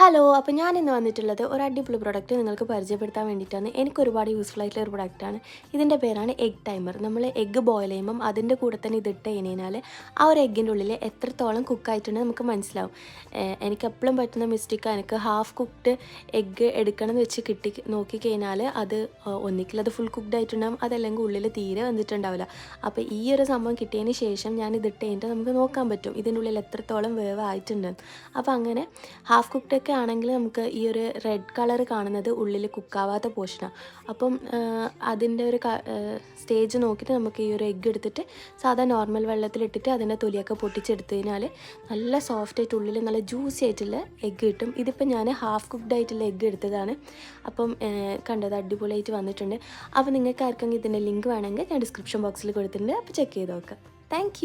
Hello അപ്പോൾ ഞാൻ ഇന്ന് വന്നിട്ടുള്ളത് ഒരു അടിപൊളി പ്രൊഡക്റ്റ് നിങ്ങൾക്ക് പരിചയപ്പെടുത്താൻ വേണ്ടിയിട്ടാണ്. എനിക്ക് ഒരുപാട് യൂസ്ഫുൾ ആയിട്ടുള്ള ഒരു പ്രൊഡക്റ്റാണ് ഇതിന്റെ പേരാണ് എഗ് ടൈമർ നമ്മൾ എഗ്ഗ് ബോയിൽ ചെയ്യുമ്പം അതിന്റെ കൂടെ തന്നെ ഇതിട്ട് കഴിഞ്ഞാൽ ആ ഒരു എഗ്ഗിന്റെ ഉള്ളിൽ എത്രത്തോളം കുക്കായിട്ടുണ്ട് നമുക്ക് മനസ്സിലാവും. എനിക്ക് എപ്പോഴും പറ്റുന്ന മിസ്റ്റേക്ക് എനിക്ക് ഹാഫ് കുക്ക്ഡ് എഗ്ഗ് എടുക്കണം എന്ന് വെച്ച് കിട്ടി നോക്കിക്കഴിഞ്ഞാൽ അത് ഒന്നിക്കിൽ അത് ഫുൾ കുക്ക്ഡ് ആയിട്ടുണ്ടാകും അതല്ലെങ്കിൽ ഉള്ളിൽ തീരെ വന്നിട്ടുണ്ടാവില്ല. അപ്പോൾ ഈ ഒരു സംഭവം കിട്ടിയതിന് ശേഷം ഞാൻ ഇതിട്ട് കഴിഞ്ഞിട്ട് നമുക്ക് നോക്കാൻ പറ്റും ഇതിന്റെ ഉള്ളിൽ എത്രത്തോളം വേവ് ആയിട്ടുണ്ട്. അപ്പോൾ അങ്ങനെ ഹാഫ് കുക്ക്ഡ് ഒക്കെ ആണെങ്കിൽ നമുക്ക് ഈ ഒരു റെഡ് കളർ കാണുന്നത് ഉള്ളിൽ കുക്കാവാത്ത പോർഷനാണ് അപ്പം അതിന്റെ ഒരു സ്റ്റേജ് നോക്കിയിട്ട് നമുക്ക് ഈ ഒരു എഗ്ഗ് എടുത്തിട്ട് സാധാ നോർമൽ വെള്ളത്തിലിട്ടിട്ട് അതിന്റെ തൊലിയൊക്കെ പൊട്ടിച്ചെടുത്തു കഴിഞ്ഞാൽ നല്ല സോഫ്റ്റ് ആയിട്ട് ഉള്ളിൽ നല്ല ജ്യൂസി ആയിട്ടുള്ള എഗ്ഗ് കിട്ടും. ഇതിപ്പോൾ ഞാൻ ഹാഫ് കുക്ക്ഡ് ആയിട്ടുള്ള എഗ്ഗ് എടുത്തതാണ്. അപ്പം കണ്ടത് അടിപൊളിയായിട്ട് വന്നിട്ടുണ്ട്. അപ്പോൾ നിങ്ങൾക്ക് ആർക്കെങ്കിലും ഇതിന്റെ ലിങ്ക് വേണമെങ്കിൽ ഞാൻ ഡിസ്ക്രിപ്ഷൻ ബോക്സിൽ കൊടുത്തിട്ടുണ്ട്. അപ്പോൾ ചെക്ക് ചെയ്ത് നോക്കാം. താങ്ക്